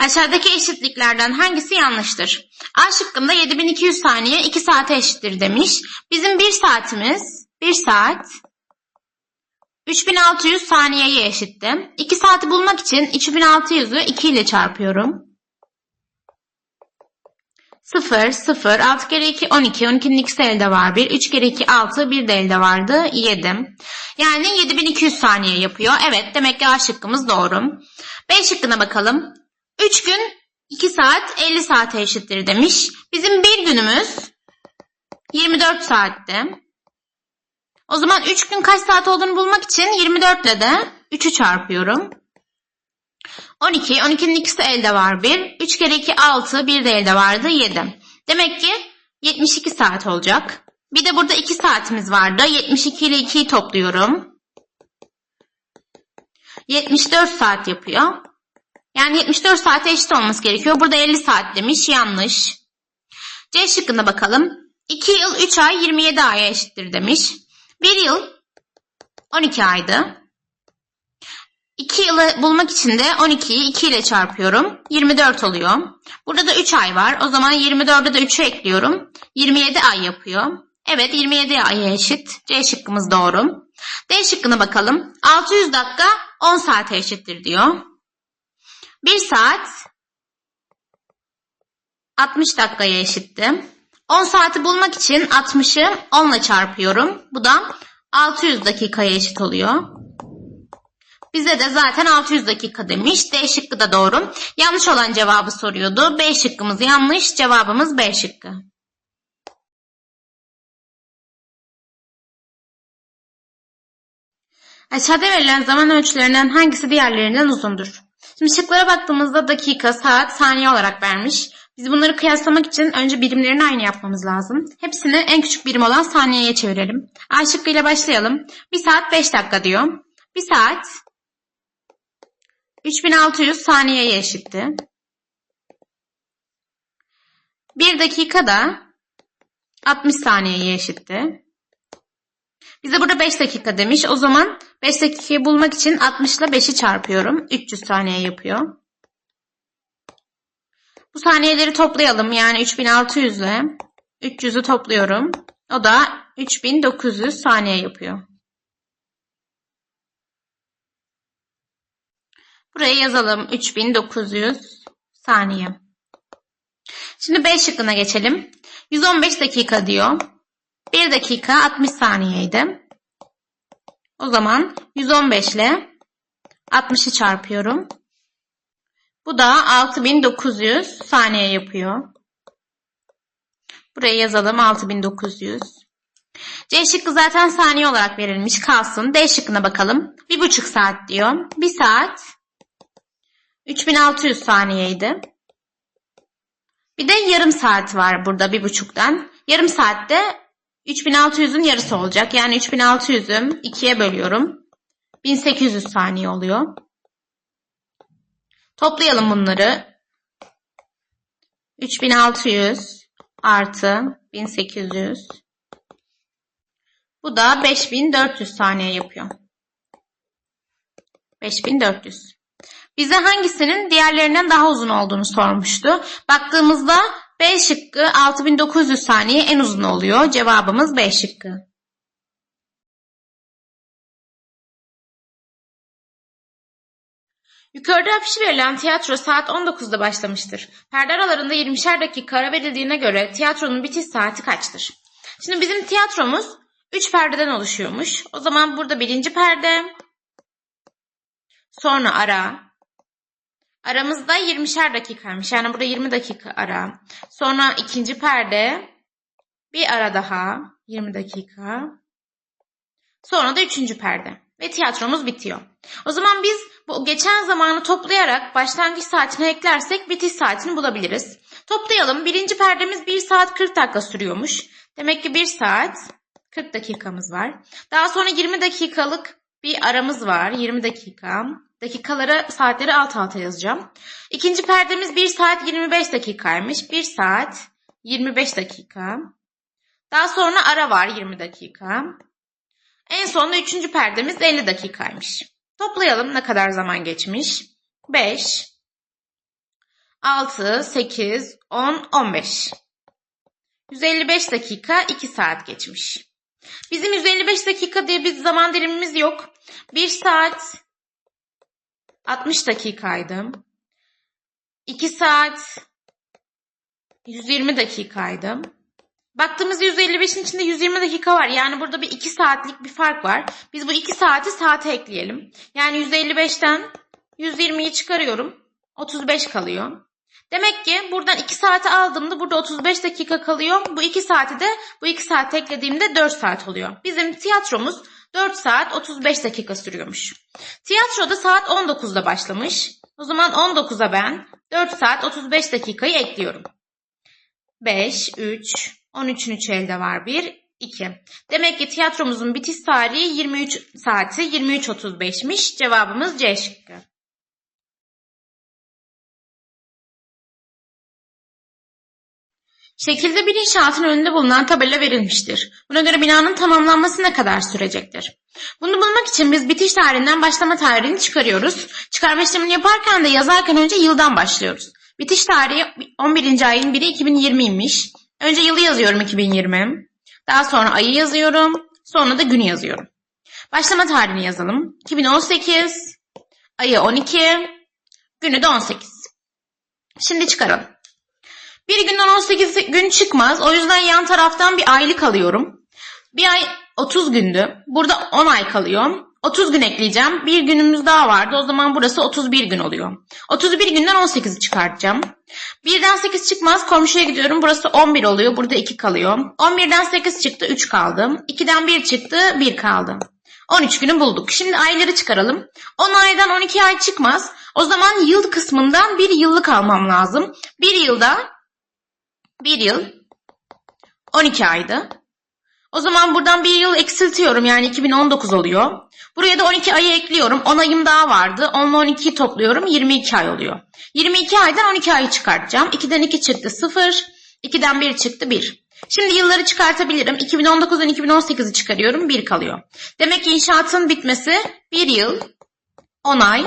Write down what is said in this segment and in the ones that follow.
Aşağıdaki eşitliklerden hangisi yanlıştır? A şıkkında 7200 saniye 2 saate eşittir demiş. Bizim 1 saatimiz 1 saat 3600 saniyeye eşitti. 2 saati bulmak için 3600'ü 2 ile çarpıyorum. 0, 0, 6 kere 2, 12, 12'nin ikisi elde var 1, 3 kere 2, 6, 1 de elde vardı 7. Yani 7200 saniye yapıyor. Evet demek ki A şıkkımız doğru. B şıkkına bakalım. 3 gün 2 saat 50 saate eşittir demiş. Bizim bir günümüz 24 saatti. O zaman 3 gün kaç saat olduğunu bulmak için 24 ile de 3'ü çarpıyorum. 12, 12'nin ikisi elde var 1. 3 kere 2 6, 1 de elde vardı 7. Demek ki 72 saat olacak. Bir de burada 2 saatimiz vardı. 72 ile 2'yi topluyorum. 74 saat yapıyor. Yani 74 saate eşit olması gerekiyor. Burada 50 saat demiş. Yanlış. C şıkkına bakalım. 2 yıl 3 ay 27 aya eşittir demiş. 1 yıl 12 aydı. 2 yılı bulmak için de 12'yi 2 ile çarpıyorum. 24 oluyor. Burada da 3 ay var. O zaman 24'e de 3'ü ekliyorum. 27 ay yapıyor. Evet 27 aya eşit. C şıkkımız doğru. D şıkkına bakalım. 600 dakika 10 saate eşittir diyor. 1 saat 60 dakikaya eşitti. 10 saati bulmak için 60'ı 10 ile çarpıyorum. Bu da 600 dakikaya eşit oluyor. Bize de zaten 600 dakika demiş. D şıkkı da doğru. Yanlış olan cevabı soruyordu. B şıkkımız yanlış. Cevabımız B şıkkı. Aşağıda verilen zaman ölçülerinden hangisi diğerlerinden uzundur? Şimdi şıklara baktığımızda dakika, saat, saniye olarak vermiş. Biz bunları kıyaslamak için önce birimlerini aynı yapmamız lazım. Hepsini en küçük birim olan saniyeye çevirelim. A şıkkıyla başlayalım. 1 saat 5 dakika diyor. 1 saat 3600 saniyeye eşitti. 1 dakika da 60 saniyeye eşitti. Bize burada 5 dakika demiş. O zaman 5 dakikayı bulmak için 60 ile 5'i çarpıyorum. 300 saniye yapıyor. Bu saniyeleri toplayalım. Yani 3600 ile 300'ü topluyorum. O da 3900 saniye yapıyor. Buraya yazalım 3900 saniye. Şimdi B şıkkına geçelim. 115 dakika diyor. 1 dakika 60 saniyeydi. O zaman 115 ile 60'ı çarpıyorum. Bu da 6900 saniye yapıyor. Buraya yazalım 6900. C şıkkı zaten saniye olarak verilmiş kalsın. D şıkkına bakalım. 1,5 saat diyor. 1 saat 3600 saniyeydi. Bir de yarım saat var burada bir buçuktan. Yarım saatte 3600'ün yarısı olacak. Yani 3600'ü 2'ye bölüyorum. 1800 saniye oluyor. Toplayalım bunları. 3600 artı 1800. Bu da 5400 saniye yapıyor. 5400. Bize hangisinin diğerlerinden daha uzun olduğunu sormuştu. Baktığımızda B şıkkı 6900 saniye en uzun oluyor. Cevabımız B şıkkı. Yukarıda afişi verilen tiyatro saat 19'da başlamıştır. Perde aralarında 20'şer dakika ara verildiğine göre tiyatronun bitiş saati kaçtır? Şimdi bizim tiyatromuz 3 perdeden oluşuyormuş. O zaman burada birinci perde, sonra ara, aramızda 20'şer dakikaymış. Yani burada 20 dakika ara. Sonra ikinci perde, bir ara daha, 20 dakika. Sonra da üçüncü perde. Ve tiyatromuz bitiyor. O zaman biz bu geçen zamanı toplayarak başlangıç saatine eklersek bitiş saatini bulabiliriz. Toplayalım. Birinci perdemiz 1 saat 40 dakika sürüyormuş. Demek ki 1 saat 40 dakikamız var. Daha sonra 20 dakikalık bir aramız var. 20 dakika. Dakikaları, saatleri alt alta yazacağım. İkinci perdemiz 1 saat 25 dakikaymış. 1 saat 25 dakika. Daha sonra ara var 20 dakika. En sonunda üçüncü perdemiz 50 dakikaymış. Toplayalım ne kadar zaman geçmiş. 5, 6, 8, 10, 15. 155 dakika 2 saat geçmiş. Bizim 155 dakika diye bir zaman dilimimiz yok. 1 saat 60 dakikaydı. 2 saat 120 dakikaydı. Baktığımızda 155'in içinde 120 dakika var. Yani burada bir 2 saatlik bir fark var. Biz bu 2 saati saate ekleyelim. Yani 155'ten 120'yi çıkarıyorum. 35 kalıyor. Demek ki buradan 2 saati aldığımda burada 35 dakika kalıyor. Bu 2 saati de bu 2 saat eklediğimde 4 saat oluyor. Bizim tiyatromuz 4 saat 35 dakika sürüyormuş. Tiyatroda saat 19'da başlamış. O zaman 19'a ben 4 saat 35 dakikayı ekliyorum. 5, 3, 13'ün 3 elde var 1, 2. Demek ki tiyatromuzun bitiş tarihi 23 saati 23.35'miş. Cevabımız C şıkkı. Şekilde bir inşaatın önünde bulunan tabela verilmiştir. Buna göre binanın tamamlanması ne kadar sürecektir? Bunu bulmak için biz bitiş tarihinden başlama tarihini çıkarıyoruz. Çıkarma işlemini yaparken de yazarken önce yıldan başlıyoruz. Bitiş tarihi 11. ayın 1'i 2020'ymiş. Önce yılı yazıyorum 2020. Daha sonra ayı yazıyorum. Sonra da günü yazıyorum. Başlama tarihini yazalım. 2018, ayı 12, günü de 18. Şimdi çıkaralım. Bir günden 18 gün çıkmaz. O yüzden yan taraftan bir aylık alıyorum. Bir ay 30 gündü. Burada 10 ay kalıyor. 30 gün ekleyeceğim. Bir günümüz daha vardı. O zaman burası 31 gün oluyor. 31 günden 18'i çıkartacağım. 1'den 8 çıkmaz. Komşuya gidiyorum. Burası 11 oluyor. Burada 2 kalıyor. 11'den 8 çıktı. 3 kaldı. 2'den 1 çıktı. 1 kaldı. 13 günü bulduk. Şimdi ayları çıkaralım. 10 aydan 12 ay çıkmaz. O zaman yıl kısmından bir yıllık almam lazım. Bir yılda bir yıl 12 aydı. O zaman buradan bir yıl eksiltiyorum yani 2019 oluyor. Buraya da 12 ayı ekliyorum. 10 ayım daha vardı. 10 ile 12'yi topluyorum 22 ay oluyor. 22 aydan 12 ayı çıkartacağım. 2'den 2 çıktı 0. 2'den 1 çıktı 1. Şimdi yılları çıkartabilirim. 2019'dan 2018'i çıkarıyorum 1 kalıyor. Demek ki inşaatın bitmesi 1 yıl 10 ay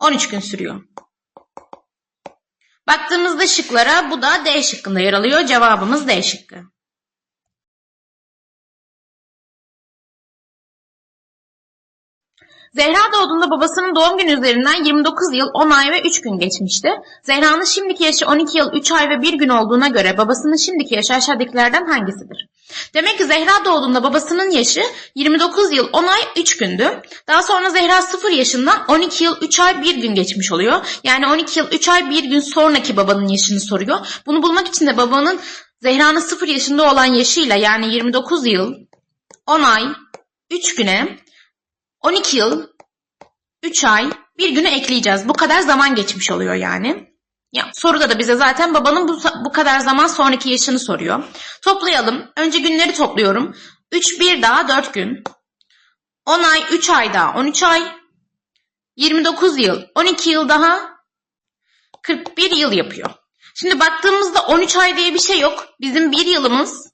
13 gün sürüyor. Baktığımızda şıklara bu da D şıkkında yer alıyor. Cevabımız D şıkkı. Zehra doğduğunda babasının doğum günü üzerinden 29 yıl 10 ay ve 3 gün geçmişti. Zehra'nın şimdiki yaşı 12 yıl 3 ay ve 1 gün olduğuna göre babasının şimdiki yaşı aşağıdakilerden hangisidir? Demek ki Zehra doğduğunda babasının yaşı 29 yıl 10 ay 3 gündü. Daha sonra Zehra 0 yaşında 12 yıl 3 ay 1 gün geçmiş oluyor. Yani 12 yıl 3 ay 1 gün sonraki babanın yaşını soruyor. Bunu bulmak için de babanın Zehra'nın 0 yaşında olan yaşıyla yani 29 yıl 10 ay 3 güne 12 yıl 3 ay bir günü ekleyeceğiz. Bu kadar zaman geçmiş oluyor yani. Ya, soruda da bize zaten babanın bu, bu kadar zaman sonraki yaşını soruyor. Toplayalım. Önce günleri topluyorum. 3 bir daha 4 gün. 10 ay 3 ay daha 13 ay. 29 yıl 12 yıl daha 41 yıl yapıyor. Şimdi baktığımızda 13 ay diye bir şey yok. Bizim bir yılımız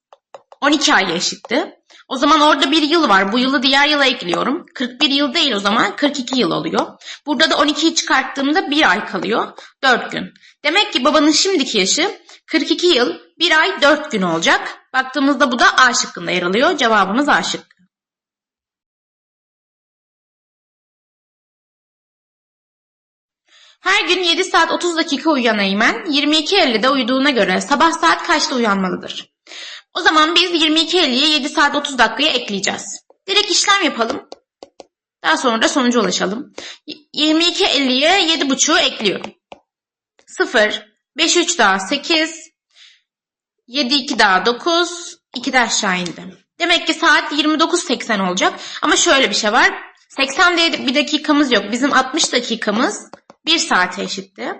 12 ay eşitti. O zaman orada bir yıl var. Bu yılı diğer yıla ekliyorum. 41 yıl değil o zaman 42 yıl oluyor. Burada da 12'yi çıkarttığımda bir ay kalıyor. 4 gün. Demek ki babanın şimdiki yaşı 42 yıl 1 ay 4 gün olacak. Baktığımızda bu da A şıkkında yer alıyor. Cevabımız A şıkkı. Her gün 7 saat 30 dakika uyuyan Eymen 22.50'de uyuduğuna göre sabah saat kaçta uyanmalıdır? O zaman biz 22.50'ye 7 saat 30 dakikayı ekleyeceğiz. Direkt işlem yapalım. Daha sonra da sonuca ulaşalım. 22.50'ye 7.5'u ekliyorum. 0, 5 3 daha 8, 7 2 daha 9, 2 de aşağı indim. Demek ki saat 29.80 olacak. Ama şöyle bir şey var. 80 diye bir dakikamız yok. Bizim 60 dakikamız 1 saate eşitti.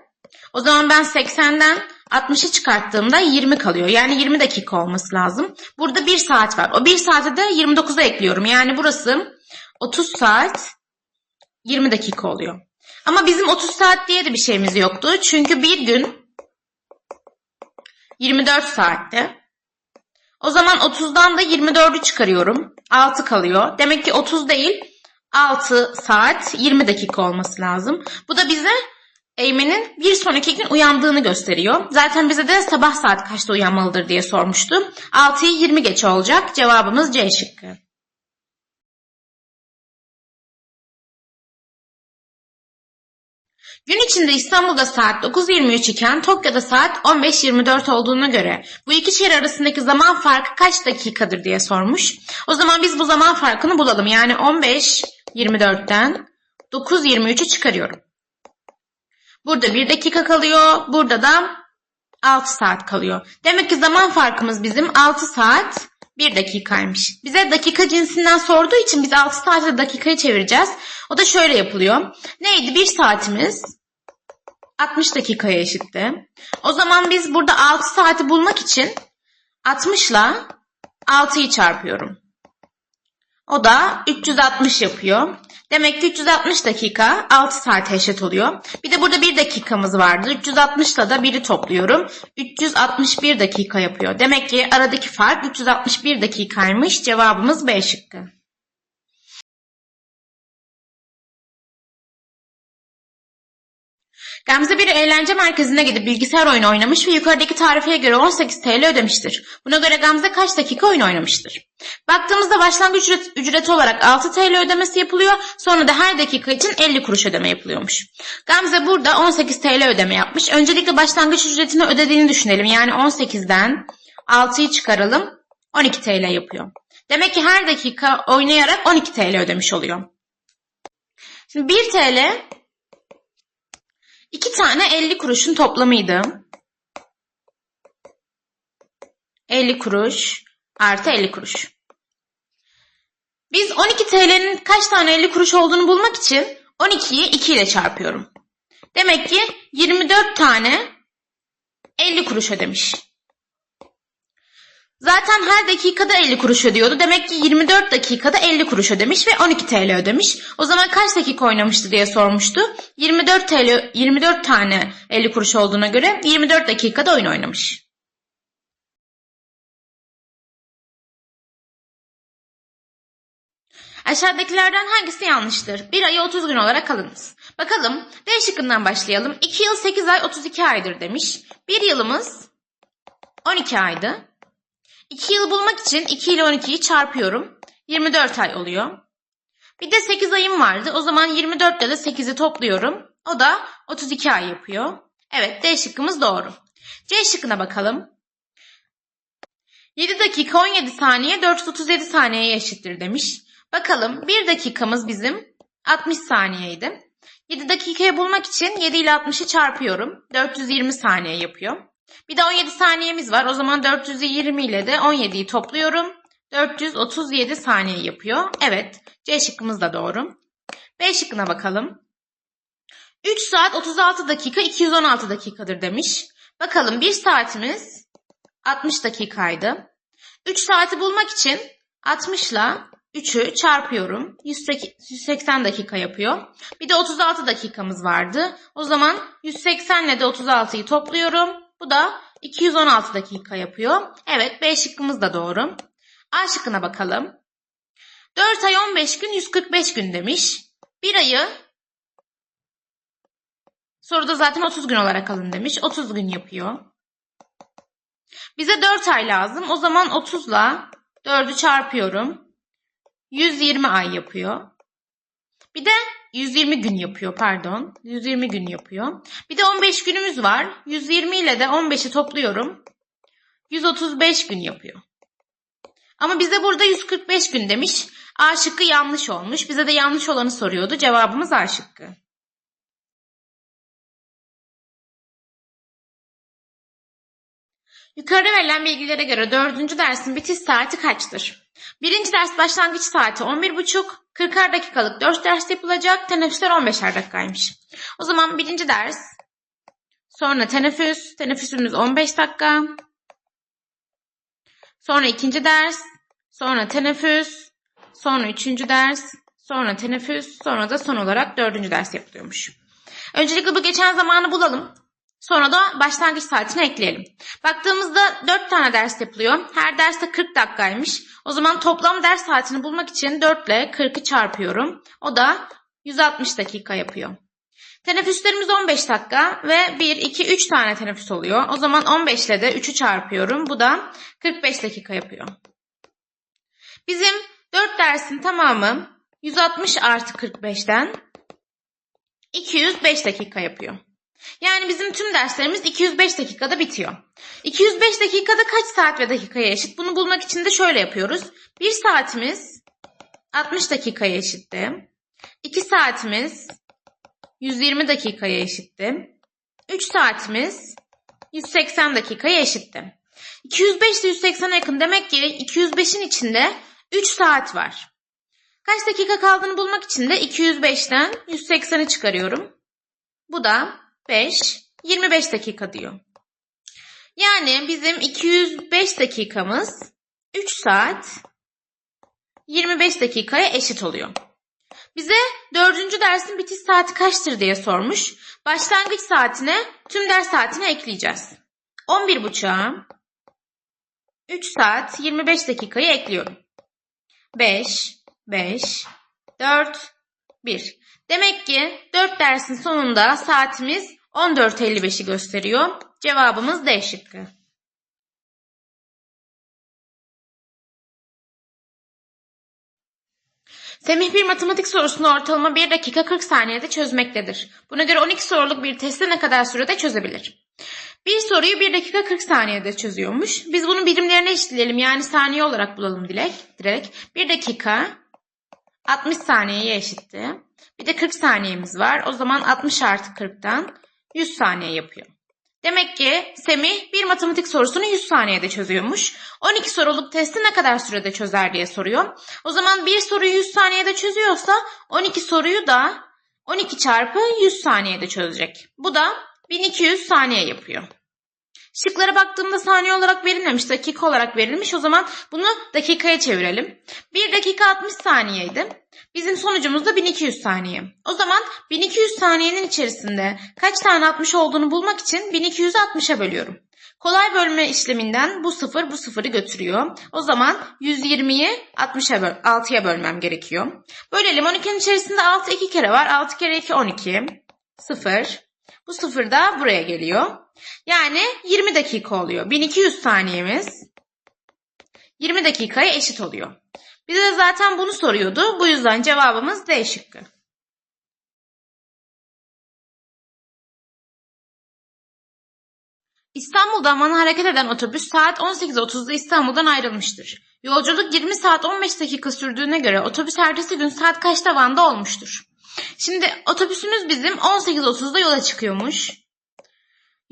O zaman ben 80'den 60'ı çıkarttığımda 20 kalıyor. Yani 20 dakika olması lazım. Burada 1 saat var. O 1 saate de 29'a ekliyorum. Yani burası 30 saat 20 dakika oluyor. Ama bizim 30 saat diye de bir şeyimiz yoktu. Çünkü bir gün 24 saatte. O zaman 30'dan da 24'ü çıkarıyorum. 6 kalıyor. Demek ki 30 değil 6 saat 20 dakika olması lazım. Bu da bize Eymen'in bir sonraki gün uyandığını gösteriyor. Zaten bize de sabah saat kaçta uyanmalıdır diye sormuştu. 6'yı 20 geç olacak. Cevabımız C şıkkı. Gün içinde İstanbul'da saat 9.23 iken Tokyo'da saat 15.24 olduğuna göre bu iki şehir arasındaki zaman farkı kaç dakikadır diye sormuş. O zaman biz bu zaman farkını bulalım. Yani 15.24'ten 9.23'ü çıkarıyorum. Burada 1 dakika kalıyor. Burada da 6 saat kalıyor. Demek ki zaman farkımız bizim 6 saat 1 dakikaymış. Bize dakika cinsinden sorduğu için biz 6 saatte dakikayı çevireceğiz. O da şöyle yapılıyor. Neydi? 1 saatimiz 60 dakikaya eşitti. O zaman biz burada 6 saati bulmak için 60 ile 6'yı çarpıyorum. O da 360 yapıyor. Demek ki 360 dakika 6 saate eşit oluyor. Bir de burada 1 dakikamız vardı. 360 ile da 1'i topluyorum. 361 dakika yapıyor. Demek ki aradaki fark 361 dakikaymış. Cevabımız B şıkkı. Gamze bir eğlence merkezine gidip bilgisayar oyunu oynamış ve yukarıdaki tarifeye göre 18 TL ödemiştir. Buna göre Gamze kaç dakika oyun oynamıştır? Baktığımızda başlangıç ücret, ücreti olarak 6 TL ödemesi yapılıyor. Sonra da her dakika için 50 kuruş ödeme yapılıyormuş. Gamze burada 18 TL ödeme yapmış. Öncelikle başlangıç ücretini ödediğini düşünelim. Yani 18'den 6'yı çıkaralım. 12 TL yapıyor. Demek ki her dakika oynayarak 12 TL ödemiş oluyor. Şimdi 1 TL İki tane 50 kuruşun toplamıydı. 50 kuruş artı 50 kuruş. Biz 12 TL'nin kaç tane 50 kuruş olduğunu bulmak için 12'yi 2 ile çarpıyorum. Demek ki 24 tane 50 kuruş ödemiş. Zaten her dakikada 50 kuruş ödüyordu. Demek ki 24 dakikada 50 kuruş ödemiş ve 12 TL ödemiş. O zaman kaç dakika oynamıştı diye sormuştu. 24 TL 24 tane 50 kuruş olduğuna göre 24 dakikada oyun oynamış. Aşağıdakilerden hangisi yanlıştır? Bir ayı 30 gün olarak alınız. Bakalım D şıkkından başlayalım. 2 yıl 8 ay 32 aydır demiş. Bir yılımız 12 aydı. 2 yıl bulmak için 2 ile 12'yi çarpıyorum. 24 ay oluyor. Bir de 8 ayım vardı. O zaman 24 ile de 8'i topluyorum. O da 32 ay yapıyor. Evet D şıkkımız doğru. C şıkkına bakalım. 7 dakika 17 saniye 437 saniyeye eşittir demiş. Bakalım 1 dakikamız bizim 60 saniyeydi. 7 dakikayı bulmak için 7 ile 60'ı çarpıyorum. 420 saniye yapıyor. Bir de 17 saniyemiz var. O zaman 420 ile de 17'yi topluyorum. 437 saniye yapıyor. Evet. C şıkkımız da doğru. B şıkkına bakalım. 3 saat 36 dakika 216 dakikadır demiş. Bakalım 1 saatimiz 60 dakikaydı. 3 saati bulmak için 60 ile 3'ü çarpıyorum. 180 dakika yapıyor. Bir de 36 dakikamız vardı. O zaman 180 ile de 36'yı topluyorum. Bu da 216 dakika yapıyor. Evet B şıkkımız da doğru. A şıkkına bakalım. 4 ay 15 gün 145 gün demiş. Bir ayı soruda zaten 30 gün olarak alın demiş. 30 gün yapıyor. Bize 4 ay lazım. O zaman 30 ile 4'ü çarpıyorum. 120 ay yapıyor. Bir de 120 gün yapıyor pardon. 120 gün yapıyor. Bir de 15 günümüz var. 120 ile de 15'i topluyorum. 135 gün yapıyor. Ama bize burada 145 gün demiş. A şıkkı yanlış olmuş. Bize de yanlış olanı soruyordu. Cevabımız A şıkkı. Yukarıda verilen bilgilere göre dördüncü dersin bitiş saati kaçtır? Birinci ders başlangıç saati 11.30, 40'ar dakikalık 4 ders yapılacak, teneffüsler 15'er dakikaymış. O zaman birinci ders, sonra teneffüs, teneffüsümüz 15 dakika, sonra ikinci ders, sonra teneffüs, sonra üçüncü ders, sonra teneffüs, sonra da son olarak dördüncü ders yapılıyormuş. Öncelikle bu geçen zamanı bulalım. Sonra da başlangıç saatini ekleyelim. Baktığımızda 4 tane ders yapılıyor. Her derste 40 dakikaymış. O zaman toplam ders saatini bulmak için 4 ile 40'ı çarpıyorum. O da 160 dakika yapıyor. Teneffüslerimiz 15 dakika ve 1, 2, 3 tane teneffüs oluyor. O zaman 15 ile de 3'ü çarpıyorum. Bu da 45 dakika yapıyor. Bizim 4 dersin tamamı 160 artı 45'ten 205 dakika yapıyor. Yani bizim tüm derslerimiz 205 dakikada bitiyor. 205 dakikada kaç saat ve dakikaya eşit? Bunu bulmak için de şöyle yapıyoruz. 1 saatimiz 60 dakikaya eşitti. 2 saatimiz 120 dakikaya eşitti. 3 saatimiz 180 dakikaya eşitti. 205 ile 180'e yakın demek ki 205'in içinde 3 saat var. Kaç dakika kaldığını bulmak için de 205'ten 180'i çıkarıyorum. Bu da 5, 25 dakika diyor. Yani bizim 205 dakikamız 3 saat 25 dakikaya eşit oluyor. Bize dördüncü dersin bitiş saati kaçtır diye sormuş. Başlangıç saatine tüm ders saatini ekleyeceğiz. 11.30'a 3 saat 25 dakikayı ekliyorum. 5, 5, 4, 1. Demek ki 4 dersin sonunda saatimiz 14.55'i gösteriyor. Cevabımız D şıkkı. Semih bir matematik sorusunu ortalama 1 dakika 40 saniyede çözmektedir. Buna göre 12 soruluk bir testi ne kadar sürede çözebilir? Bir soruyu 1 dakika 40 saniyede çözüyormuş. Biz bunun birimlerine eşitleyelim yani saniye olarak bulalım direkt. direkt. 1 dakika 60 saniyeye eşitti. Bir de 40 saniyemiz var. O zaman 60 artı 40'tan 100 saniye yapıyor. Demek ki Semih bir matematik sorusunu 100 saniyede çözüyormuş. 12 soruluk testi ne kadar sürede çözer diye soruyor. O zaman bir soruyu 100 saniyede çözüyorsa 12 soruyu da 12 çarpı 100 saniyede çözecek. Bu da 1200 saniye yapıyor. Şıklara baktığımda saniye olarak verilmemiş, dakika olarak verilmiş. O zaman bunu dakikaya çevirelim. 1 dakika 60 saniyeydi. Bizim sonucumuz da 1200 saniye. O zaman 1200 saniyenin içerisinde kaç tane 60 olduğunu bulmak için 1200'ü 60'a bölüyorum. Kolay bölme işleminden bu sıfır bu sıfırı götürüyor. O zaman 120'yi 60'a böl 6'ya bölmem gerekiyor. Bölelim 12'nin içerisinde 6 iki kere var. 6 kere 2 12. 0. Bu sıfır da buraya geliyor. Yani 20 dakika oluyor. 1200 saniyemiz 20 dakikaya eşit oluyor. Bize zaten bunu soruyordu. Bu yüzden cevabımız D şıkkı. İstanbul'dan Van'a hareket eden otobüs saat 18.30'da İstanbul'dan ayrılmıştır. Yolculuk 20 saat 15 dakika sürdüğüne göre otobüs ertesi gün saat kaçta Van'da olmuştur? Şimdi otobüsümüz bizim 18.30'da yola çıkıyormuş.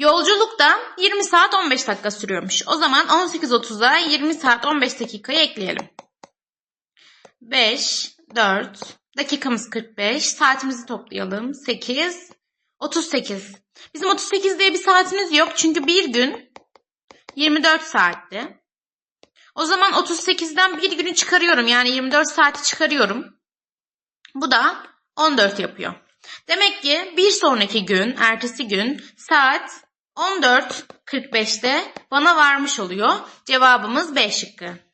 Yolculukta 20 saat 15 dakika sürüyormuş. O zaman 18.30'a 20 saat 15 dakikayı ekleyelim. 5, 4, dakikamız 45, saatimizi toplayalım. 8, 38. Bizim 38 diye bir saatimiz yok çünkü bir gün 24 saatti. O zaman 38'den bir günü çıkarıyorum yani 24 saati çıkarıyorum. Bu da 14 yapıyor. Demek ki bir sonraki gün, ertesi gün saat 14.45'te bana varmış oluyor. Cevabımız B şıkkı.